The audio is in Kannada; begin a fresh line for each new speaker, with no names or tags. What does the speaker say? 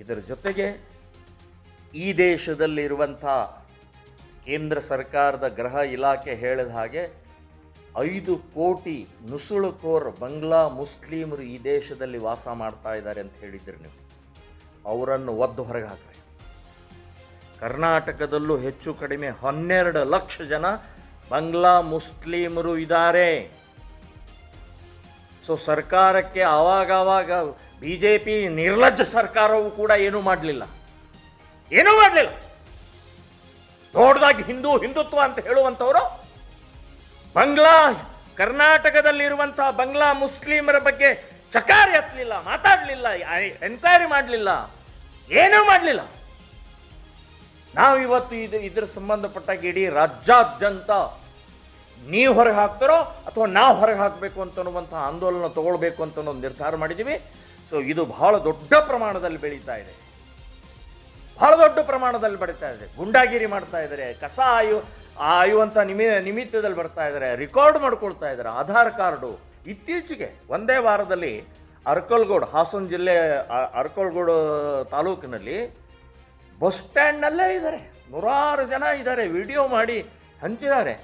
ಇದರ ಜೊತೆಗೆ ಈ ದೇಶದಲ್ಲಿರುವಂಥ ಕೇಂದ್ರ ಸರ್ಕಾರದ ಗೃಹ ಇಲಾಖೆ ಹೇಳಿದ ಹಾಗೆ ಐದು ಕೋಟಿ ನುಸುಳುಕೋರ್ ಬಂಗ್ಲಾ ಮುಸ್ಲಿಮರು ಈ ದೇಶದಲ್ಲಿ ವಾಸ ಮಾಡ್ತಾ ಇದ್ದಾರೆ ಅಂತ ಹೇಳಿದ್ರು ನೀವು. ಅವರನ್ನು ಒದ್ದು ಹೊರಗೆ ಹಾಕ್ರಿ ಕರ್ನಾಟಕದಲ್ಲೂ ಹೆಚ್ಚು ಕಡಿಮೆ ಹನ್ನೆರಡು ಲಕ್ಷ ಜನ ಬಂಗ್ಲಾ ಮುಸ್ಲಿಮರು ಇದ್ದಾರೆ. ಸೊ ಸರ್ಕಾರಕ್ಕೆ ಆವಾಗವಾಗ ಬಿ ಜೆ ಪಿ ನಿರ್ಲಜ್ಜ ಸರ್ಕಾರವು ಕೂಡ ಏನೂ ಮಾಡಲಿಲ್ಲ. ಏನೂ ಮಾಡಲಿಲ್ಲ. ದೊಡ್ಡದಾಗಿ ಹಿಂದೂ ಹಿಂದುತ್ವ ಅಂತ ಹೇಳುವಂಥವರು, ಬಂಗ್ಲಾ ಕರ್ನಾಟಕದಲ್ಲಿರುವಂತಹ ಬಂಗ್ಲಾ ಮುಸ್ಲಿಮರ ಬಗ್ಗೆ ಚಕಾರಿ ಹತ್ತಲಿಲ್ಲ, ಮಾತಾಡಲಿಲ್ಲ ಎನ್ಕ್ವೈರಿ ಮಾಡಲಿಲ್ಲ, ಏನೂ ಮಾಡಲಿಲ್ಲ. ನಾವು ಇವತ್ತು ಇದು ಇದರ ಸಂಬಂಧಪಟ್ಟಾಗ ಇಡೀ ರಾಜ್ಯಾದ್ಯಂತ ನೀವು ಹೊರಗೆ ಹಾಕ್ತಾರೋ ಅಥವಾ ನಾವು ಹೊರಗೆ ಹಾಕಬೇಕು ಅಂತ ಅನ್ನುವಂಥ ಆಂದೋಲನ ತಗೊಳ್ಬೇಕು ಅಂತ ಒಂದು ನಿರ್ಧಾರ ಮಾಡಿದ್ದೀವಿ. ಸೊ ಇದು ಬಹಳ ದೊಡ್ಡ ಪ್ರಮಾಣದಲ್ಲಿ ಬೆಳೀತಾ ಇದೆ. ಬಹಳ ದೊಡ್ಡ ಪ್ರಮಾಣದಲ್ಲಿ ಬೆಳೀತಾ ಇದೆ. ಗುಂಡಾಗಿರಿ ಮಾಡ್ತಾ ಇದ್ದಾರೆ, ಕಸ ಆಯು ಆಯುವಂಥ ನಿಮಿ, ನಿಮಿತ್ತದಲ್ಲಿ ಬರ್ತಾ ಇದ್ದಾರೆ, ರೆಕಾರ್ಡ್ ಮಾಡ್ಕೊಳ್ತಾ ಇದ್ದಾರೆ, ಆಧಾರ್ ಕಾರ್ಡು. ಇತ್ತೀಚೆಗೆ ಒಂದೇ ವಾರದಲ್ಲಿ ಅರ್ಕಲ್ಗೋಡ್, ಹಾಸನ ಜಿಲ್ಲೆ ಅರ್ಕಲ್ಗೋಡ್ ಅರ್ಕಲ್ಗೋಡು ತಾಲೂಕಿನಲ್ಲಿ ಬಸ್ ಸ್ಟ್ಯಾಂಡ್ನಲ್ಲೇ ಇದ್ದಾರೆ. ನೂರಾರು ಜನ ಇದ್ದಾರೆ, ವಿಡಿಯೋ ಮಾಡಿ ಹಂಚಿದ್ದಾರೆ.